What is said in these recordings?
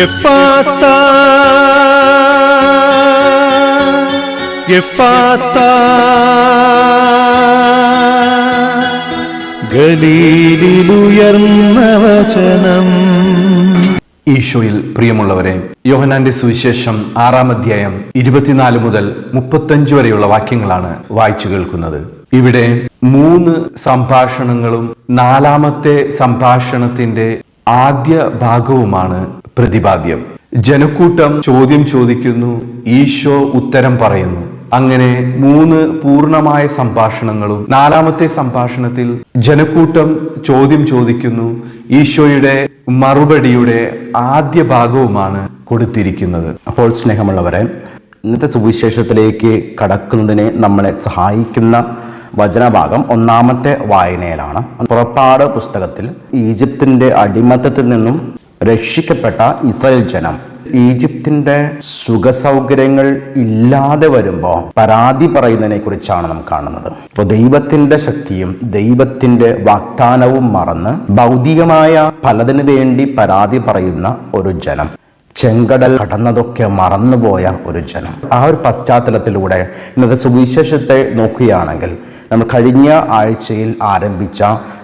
എഫാത്ത എഫാത്ത ഗലീലിലുയർന്ന വചനം. ഈശോയിൽ പ്രിയമുള്ളവരെ യോഹനാന്റെ സുവിശേഷം ആറാം അധ്യായം ഇരുപത്തിനാല് മുതൽ മുപ്പത്തഞ്ച് വരെയുള്ള വാക്യങ്ങളാണ് വായിച്ചു കേൾക്കുന്നത്. ഇവിടെ മൂന്ന് സംഭാഷണങ്ങളും നാലാമത്തെ സംഭാഷണത്തിന്റെ ആദ്യ ഭാഗവുമാണ് പ്രതിപാദ്യം. ജനക്കൂട്ടം ചോദ്യം ചോദിക്കുന്നു ഈശോ ഉത്തരം പറയുന്നു. അങ്ങനെ മൂന്ന് പൂർണമായ സംഭാഷണങ്ങളും നാലാമത്തെ സംഭാഷണത്തിൽ ജനക്കൂട്ടം ചോദ്യം ചോദിക്കുന്നു ഈശോയുടെ മറുപടിയുടെ ആദ്യ ഭാഗവുമാണ് കൊടുത്തിരിക്കുന്നത്. അപ്പോൾ സ്നേഹമുള്ളവരെ ഇന്നത്തെ സുവിശേഷത്തിലേക്ക് കടക്കുന്നതിനെ നമ്മളെ സഹായിക്കുന്ന വചനഭാഗം ഒന്നാമത്തെ വായനയിലാണ്. പുറപ്പാട് പുസ്തകത്തിൽ ഈജിപ്തിന്റെ അടിമത്തത്തിൽ നിന്നും രക്ഷിക്കപ്പെട്ട ഇസ്രായേൽ ജനം. ഈജിപ്തിന്റെ സുഖസൗകര്യങ്ങൾ ഇല്ലാതെ വരുമ്പോൾ പരാതി പറയുന്നതിനെ കുറിച്ചാണ് നാം കാണുന്നത്. അപ്പോൾ ദൈവത്തിന്റെ ശക്തിയും ദൈവത്തിന്റെ വാഗ്ദാനവും മറന്ന് ഭൗതികമായ പലതിനു വേണ്ടി പരാതി പറയുന്ന ഒരു ജനം. ചെങ്കടൽ കടന്നതൊക്കെ മറന്നുപോയ ഒരു ജനം. ആ ഒരു പശ്ചാത്തലത്തിലൂടെ ഇന്നത്തെ സുവിശേഷത്തെ നോക്കുകയാണെങ്കിൽ നമ്മൾ കഴിഞ്ഞ ആഴ്ചയിൽ ആരംഭിച്ച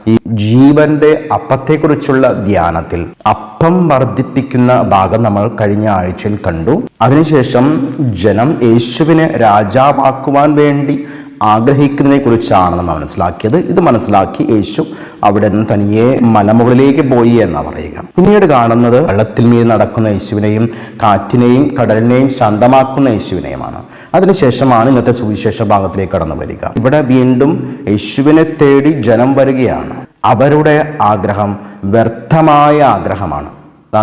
ഈ ജീവന്റെ അപ്പത്തെക്കുറിച്ചുള്ള ധ്യാനത്തിൽ അപ്പം വർദ്ധിപ്പിക്കുന്ന ഭാഗം നമ്മൾ കഴിഞ്ഞ ആഴ്ചയിൽ കണ്ടു. അതിനുശേഷം ജനം യേശുവിനെ രാജാവാക്കുവാൻ വേണ്ടി ആഗ്രഹിക്കുന്നതിനെ കുറിച്ചാണ് നമ്മൾ മനസ്സിലാക്കിയത്. ഇത് മനസ്സിലാക്കി യേശു അവിടെ നിന്ന് തനിയെ മലമുകളിലേക്ക് പോയി എന്നാ പറയുക. പിന്നീട് കാണുന്നത് വെള്ളത്തിൽ മീത് നടക്കുന്ന യേശുവിനെയും കാറ്റിനെയും കടലിനെയും ശാന്തമാക്കുന്ന യേശുവിനെയുമാണ്. അതിനുശേഷമാണ് ഇന്നത്തെ സുവിശേഷ ഭാഗത്തിലേക്ക് കടന്നു വരിക. ഇവിടെ വീണ്ടും യേശുവിനെ തേടി ജനം വരികയാണ്. അവരുടെ ആഗ്രഹം വ്യർത്ഥമായ ആഗ്രഹമാണ്.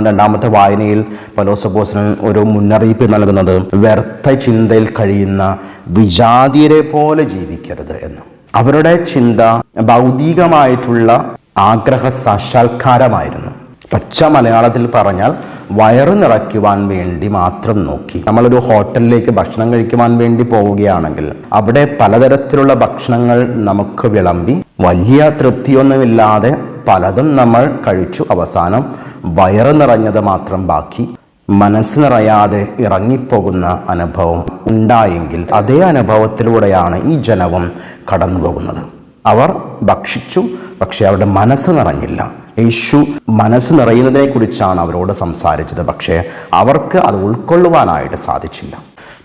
രണ്ടാമത്തെ വായനയിൽ പലോസപ്പോസനൻ ഒരു മുന്നറിയിപ്പ് നൽകുന്നത്. വ്യർത്ഥ ചിന്തയിൽ കഴിയുന്ന വിജാതിയരെ പോലെ ജീവിക്കരുത് എന്ന്. അവരുടെ ചിന്ത ഭൗതികമായിട്ടുള്ള ആഗ്രഹ സാക്ഷാത്കാരമായിരുന്നു. പച്ച മലയാളത്തിൽ പറഞ്ഞാൽ വയറ് നിറയ്ക്കുവാൻ വേണ്ടി മാത്രം നോക്കി. നമ്മളൊരു ഹോട്ടലിലേക്ക് ഭക്ഷണം കഴിക്കുവാൻ വേണ്ടി പോവുകയാണെങ്കിൽ അവിടെ പലതരത്തിലുള്ള ഭക്ഷണങ്ങൾ നമുക്ക് വിളമ്പി വലിയ തൃപ്തിയൊന്നുമില്ലാതെ പലതും നമ്മൾ കഴിച്ചു. അവസാനം വയറ് നിറഞ്ഞത് മാത്രം ബാക്കി മനസ്സ് നിറയാതെ ഇറങ്ങിപ്പോകുന്ന അനുഭവം ഉണ്ടായെങ്കിൽ അതേ അനുഭവത്തിലൂടെയാണ് ഈ ജനവും കടന്നു പോകുന്നത് അവർ ഭക്ഷിച്ചു പക്ഷെ അവരുടെ മനസ്സ് നിറഞ്ഞില്ല. യേശു മനസ്സ് നിറയുന്നതിനെ കുറിച്ചാണ് അവരോട് സംസാരിച്ചത്. പക്ഷേ അവർക്ക് അത് ഉൾക്കൊള്ളുവാനായിട്ട് സാധിച്ചില്ല.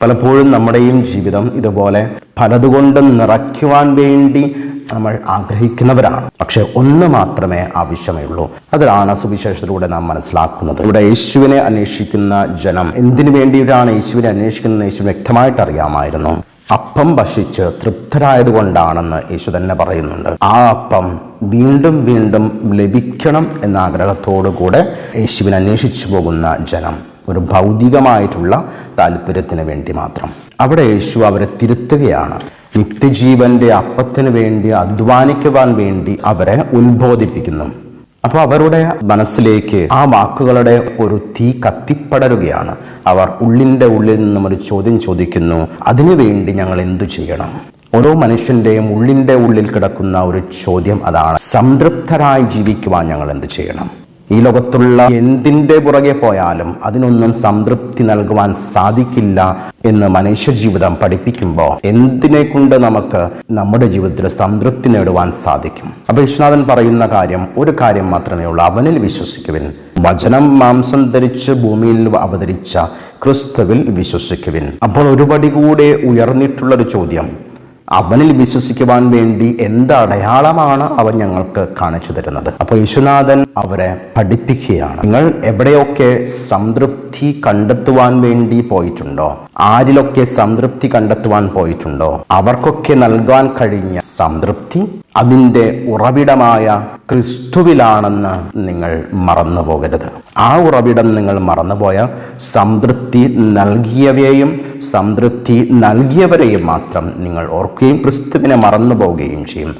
പലപ്പോഴും നമ്മുടെയും ജീവിതം ഇതുപോലെ പലതുകൊണ്ടും നിറയ്ക്കുവാൻ വേണ്ടി നമ്മൾ ആഗ്രഹിക്കുന്നവരാണ്. പക്ഷെ ഒന്ന് മാത്രമേ ആവശ്യമേ അതിലാണ് സുവിശേഷത്തിലൂടെ നാം മനസ്സിലാക്കുന്നത്. ഇവിടെ യേശുവിനെ അന്വേഷിക്കുന്ന ജനം എന്തിനു വേണ്ടിയിട്ടാണ് യേശുവിനെ അന്വേഷിക്കുന്നത് യേശു വ്യക്തമായിട്ട് അറിയാമായിരുന്നു. അപ്പം ഭക്ഷിച്ച് തൃപ്തരായതുകൊണ്ടാണെന്ന് യേശു തന്നെ പറയുന്നുണ്ട്. ആ അപ്പം വീണ്ടും വീണ്ടും ലഭിക്കണം എന്ന ആഗ്രഹത്തോടു കൂടെ യേശുവിനെ അന്വേഷിച്ചു പോകുന്ന ജനം ഒരു ഭൗതികമായിട്ടുള്ള താല്പര്യത്തിന് വേണ്ടി മാത്രം. അവിടെ യേശു അവരെ തിരുത്തുകയാണ്. നിത്യജീവന്റെ അപ്പത്തിന് വേണ്ടി അധ്വാനിക്കുവാൻ വേണ്ടി അവരെ ഉത്ബോധിപ്പിക്കുന്നു. അപ്പോൾ അവരുടെ മനസ്സിലേക്ക് ആ വാക്കുകളുടെ ഒരു തീ കത്തിപ്പടരുകയാണ്. അവർ ഉള്ളിന്റെ ഉള്ളിൽ നിന്നും ഒരു ചോദ്യം ചോദിക്കുന്നു. അതിനുവേണ്ടി ഞങ്ങൾ എന്തു ചെയ്യണം? ഓരോ മനുഷ്യന്റെയും ഉള്ളിന്റെ ഉള്ളിൽ കിടക്കുന്ന ഒരു ചോദ്യം അതാണ്. സംതൃപ്തരായി ജീവിക്കുവാൻ ഞങ്ങൾ എന്ത് ചെയ്യണം? ഈ ലോകത്തുള്ള എന്തിന്റെ പുറകെ പോയാലും അതിനൊന്നും സംതൃപ്തി നൽകുവാൻ സാധിക്കില്ല എന്ന് മനുഷ്യ ജീവിതം പഠിപ്പിക്കുമ്പോൾ എന്തിനെ കൊണ്ട് നമുക്ക് നമ്മുടെ ജീവിതത്തിൽ സംതൃപ്തി നേടുവാൻ സാധിക്കും? അപ്പൊ വിശ്വനാഥൻ പറയുന്ന കാര്യം ഒരു കാര്യം മാത്രമേ ഉള്ളൂ. അവനിൽ വിശ്വസിക്കുവിൻ. വചനം മാംസം ധരിച്ച് ഭൂമിയിൽ അവതരിച്ച ക്രിസ്തുവിൽ വിശ്വസിക്കുവിൻ. അപ്പോൾ ഒരുപടി കൂടെ ഉയർന്നിട്ടുള്ളൊരു ചോദ്യം. അവനിൽ വിശ്വസിക്കുവാൻ വേണ്ടി എന്ത് അടയാളമാണ് അവൻ ഞങ്ങൾക്ക് കാണിച്ചു തരുന്നത്? അപ്പോൾ യേശുനാഥൻ അവരെ പഠിപ്പിക്കുകയാണ്. നിങ്ങൾ എവിടെയൊക്കെ സംതൃപ്തി കണ്ടെത്തുവാൻ വേണ്ടി പോയിട്ടുണ്ടോ? ആരിലൊക്കെ സംതൃപ്തി കണ്ടെത്തുവാൻ പോയിട്ടുണ്ടോ? അവർക്കൊക്കെ നൽകാൻ കഴിഞ്ഞ സംതൃപ്തി അതിന്റെ ഉറവിടമായ ക്രിസ്തുവിലാണെന്ന് നിങ്ങൾ മറന്നു പോകരുത് ആ ഉറവിടം നിങ്ങൾ മറന്നുപോയ സംതൃപ്തി നൽകിയവയെയും സംതൃപ്തി നൽകിയവരെയും മാത്രം നിങ്ങൾ ഓർക്കുകയും ക്രിസ്തുവിനെ മറന്നു പോവുകയും ചെയ്യും.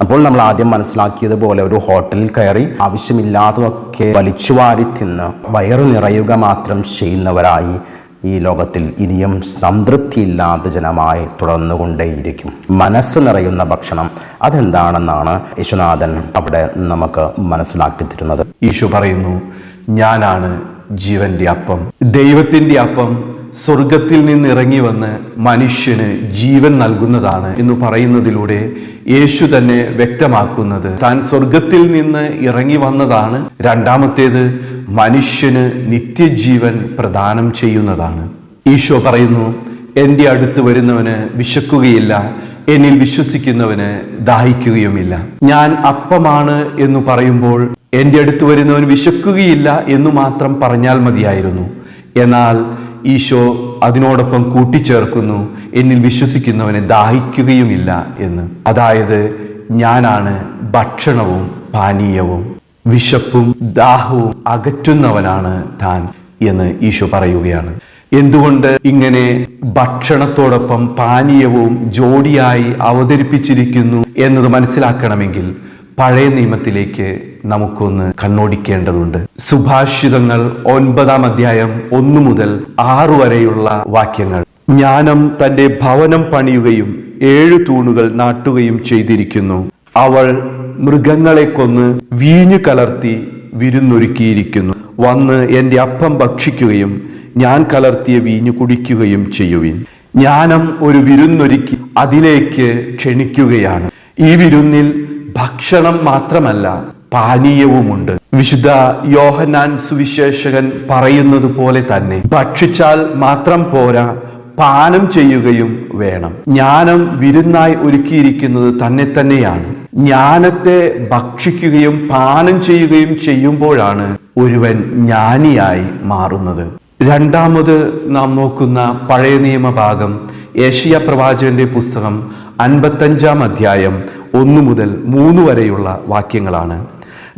അപ്പോൾ നമ്മൾ ആദ്യം മനസ്സിലാക്കിയതുപോലെ ഒരു ഹോട്ടലിൽ കയറി ആവശ്യമില്ലാത്തതൊക്കെ വലിച്ചുവാരി തിന്ന് വയറു നിറയുക മാത്രം ചെയ്യുന്നവരായി ഈ ലോകത്തിൽ ഇനിയും സംതൃപ്തിയില്ലാത്ത ജനമായി തുടർന്നുകൊണ്ടേയിരിക്കും. മനസ്സ് നിറയുന്ന ഭക്ഷണം അതെന്താണെന്നാണ് യേശുനാഥൻ അവിടെ നമുക്ക് മനസ്സിലാക്കി തരുന്നത്. യേശു പറയുന്നു ഞാനാണ് ജീവന്റെ അപ്പം. ദൈവത്തിന്റെ അപ്പം സ്വർഗത്തിൽ നിന്ന് ഇറങ്ങി വന്ന് മനുഷ്യന് ജീവൻ നൽകുന്നതാണ് എന്ന് പറയുന്നതിലൂടെ യേശു തന്നെ വ്യക്തമാക്കുന്നത്. താൻ സ്വർഗത്തിൽ നിന്ന് ഇറങ്ങി വന്നതാണ്. രണ്ടാമത്തേത് മനുഷ്യന് നിത്യജീവൻ പ്രദാനം ചെയ്യുന്നതാണ്. ഈശോ പറയുന്നു എന്റെ അടുത്ത് വരുന്നവന് വിശക്കുകയില്ല എന്നിൽ വിശ്വസിക്കുന്നവന് ദാഹിക്കുകയുമില്ല. ഞാൻ അപ്പമാണ് എന്ന് പറയുമ്പോൾ എന്റെ അടുത്ത് വരുന്നവൻ വിശക്കുകയില്ല എന്ന് മാത്രം പറഞ്ഞാൽ മതിയായിരുന്നു. എന്നാൽ ഈശോ അതിനോടൊപ്പം കൂട്ടിച്ചേർക്കുന്നു എന്നിൽ വിശ്വസിക്കുന്നവനെ ദാഹിക്കുകയുമില്ല എന്ന്. അതായത് ഞാനാണ് ഭക്ഷണവും പാനീയവും വിശപ്പും ദാഹവും അകറ്റുന്നവനാണ് താൻ എന്ന് ഈശോ പറയുകയാണ്. എന്തുകൊണ്ട് ഇങ്ങനെ ഭക്ഷണത്തോടൊപ്പം പാനീയവും ജോഡിയായി അവതരിപ്പിച്ചിരിക്കുന്നു എന്നത് മനസ്സിലാക്കണമെങ്കിൽ പഴയ നിയമത്തിലേക്ക് നമുക്കൊന്ന് കണ്ണോടിക്കേണ്ടതുണ്ട്. സുഭാഷിതങ്ങൾ ഒൻപതാം അധ്യായം ഒന്നു മുതൽ ആറു വരെയുള്ള വാക്യങ്ങൾ. ജ്ഞാനം തന്റെ ഭവനം പണിയുകയും ഏഴു തൂണുകൾ നാട്ടുകയും ചെയ്തിരിക്കുന്നു. അവൾ മൃഗങ്ങളെ കൊന്ന് വീഞ്ഞു കലർത്തി വിരുന്നൊരുക്കിയിരിക്കുന്നു. വന്ന് എന്റെ അപ്പം ഭക്ഷിക്കുകയും ഞാൻ കലർത്തിയ വീഞ്ഞു കുടിക്കുകയും ചെയ്യുവിൻ. ജ്ഞാനം ഒരു വിരുന്നൊരുക്കി അതിലേക്ക് ക്ഷണിക്കുകയാണ്. ഈ വിരുന്നിൽ ഭക്ഷണം മാത്രമല്ല പാനീയവുമുണ്ട്. വിശുദ്ധ യോഹനാൻ സുവിശേഷകൻ പറയുന്നത് പോലെ തന്നെ ഭക്ഷിച്ചാൽ മാത്രം പോരാ പാനം ചെയ്യുകയും വേണം. ജ്ഞാനം വിരുന്നായി ഒരുക്കിയിരിക്കുന്നത് തന്നെ തന്നെയാണ്. ജ്ഞാനത്തെ ഭക്ഷിക്കുകയും പാനം ചെയ്യുകയും ചെയ്യുമ്പോഴാണ് ഒരുവൻ ജ്ഞാനിയായി മാറുന്നത്. രണ്ടാമത് നാം നോക്കുന്ന പഴയ നിയമഭാഗം ഏഷ്യ പ്രവാചകന്റെ പുസ്തകം അൻപത്തഞ്ചാം അധ്യായം ഒന്നു മുതൽ മൂന്ന് വരെയുള്ള വാക്യങ്ങളാണ്.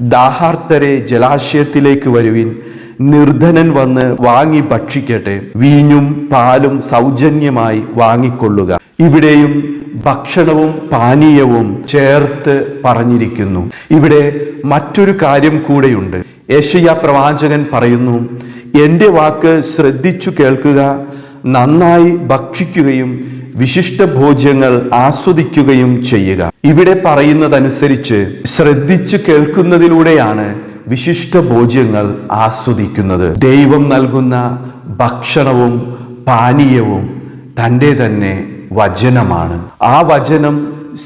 ദാഹാർത്തരെ ജലാശയത്തിലേക്ക് വരുവിൻ നിർധനൻ വന്ന് വാങ്ങി ഭക്ഷിക്കട്ടെ വീഞ്ഞും പാലും സൗജന്യമായി വാങ്ങിക്കൊള്ളുക. ഇവിടെയും ഭക്ഷണവും പാനീയവും ചേർത്ത് പറഞ്ഞിരിക്കുന്നു. ഇവിടെ മറ്റൊരു കാര്യം കൂടെയുണ്ട്. യേശയ്യ പ്രവാചകൻ പറയുന്നു എന്റെ വാക്ക് ശ്രദ്ധിച്ചു കേൾക്കുക നന്നായി ഭക്ഷിക്കുകയും വിശിഷ്ട ഭോജ്യങ്ങൾ ആസ്വദിക്കുകയും ചെയ്യുക. ഇവിടെ പറയുന്നതനുസരിച്ച് ശ്രദ്ധിച്ചു കേൾക്കുന്നതിലൂടെയാണ് വിശിഷ്ട ഭോജ്യങ്ങൾ ആസ്വദിക്കുന്നത്. ദൈവം നൽകുന്ന ഭക്ഷണവും പാനീയവും തന്റെ തന്നെ വചനമാണ്. ആ വചനം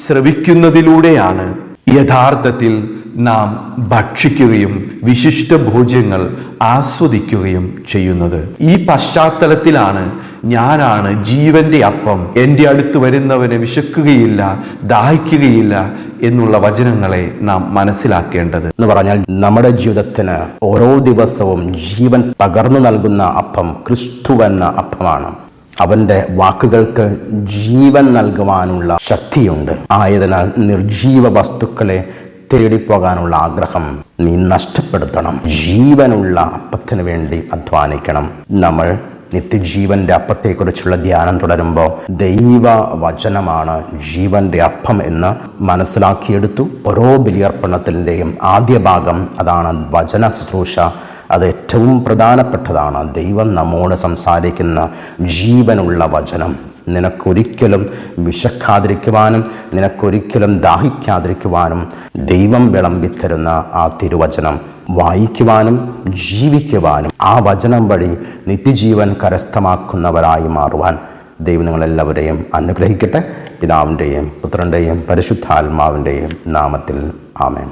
ശ്രവിക്കുന്നതിലൂടെയാണ് യഥാർത്ഥത്തിൽ നാം ഭക്ഷിക്കുകയും വിശിഷ്ട ഭോജ്യങ്ങൾ ആസ്വദിക്കുകയും ചെയ്യുന്നത്. ഈ പശ്ചാത്തലത്തിലാണ് ഞാനാണ് ജീവന്റെ അപ്പം. എന്റെ അടുത്ത് വരുന്നവനെ വിശക്കുകയില്ല ദാഹിക്കുകയില്ല എന്നുള്ള വചനങ്ങളെ നാം മനസ്സിലാക്കേണ്ടത്. എന്ന് പറഞ്ഞാൽ നമ്മുടെ ജീവിതത്തിന് ഓരോ ദിവസവും ജീവൻ പകർന്നു നൽകുന്ന അപ്പം ക്രിസ്തു എന്ന അപ്പമാണ്. അവന്റെ വാക്കുകൾക്ക് ജീവൻ നൽകുവാനുള്ള ശക്തിയുണ്ട്. ആയതിനാൽ നിർജീവ വസ്തുക്കളെ തേടിപ്പോകാനുള്ള ആഗ്രഹം നീ നഷ്ടപ്പെടുത്തണം. ജീവനുള്ള അപ്പത്തിന് വേണ്ടി അധ്വാനിക്കണം. നമ്മൾ നിത്യജീവന്റെ അപ്പത്തെക്കുറിച്ചുള്ള ധ്യാനം തുടരുമ്പോൾ ദൈവ വചനമാണ് ജീവന്റെ അപ്പം എന്ന് മനസ്സിലാക്കിയെടുത്തു. ഓരോ ബലിയർപ്പണത്തിന്റെയും ആദ്യ ഭാഗം അതാണ് വചന ശുശ്രൂഷ അത് ഏറ്റവും പ്രധാനപ്പെട്ടതാണ്. ദൈവം നമ്മോട് സംസാരിക്കുന്ന ജീവനുള്ള വചനം. നിനക്കൊരിക്കലും വിശക്കാതിരിക്കുവാനും നിനക്കൊരിക്കലും ദാഹിക്കാതിരിക്കുവാനും ദൈവം വിളമ്പിത്തരുന്ന ആ തിരുവചനം വായിക്കുവാനും ജീവിക്കുവാനും ആ വചനം വഴി നിത്യജീവൻ കരസ്ഥമാക്കുന്നവരായി മാറുവാൻ ദൈവം നിങ്ങളെല്ലാവരെയും അനുഗ്രഹിക്കട്ടെ. പിതാവിന്റെയും പുത്രന്റെയും പരിശുദ്ധാത്മാവിന്റെയും നാമത്തിൽ ആമേൻ.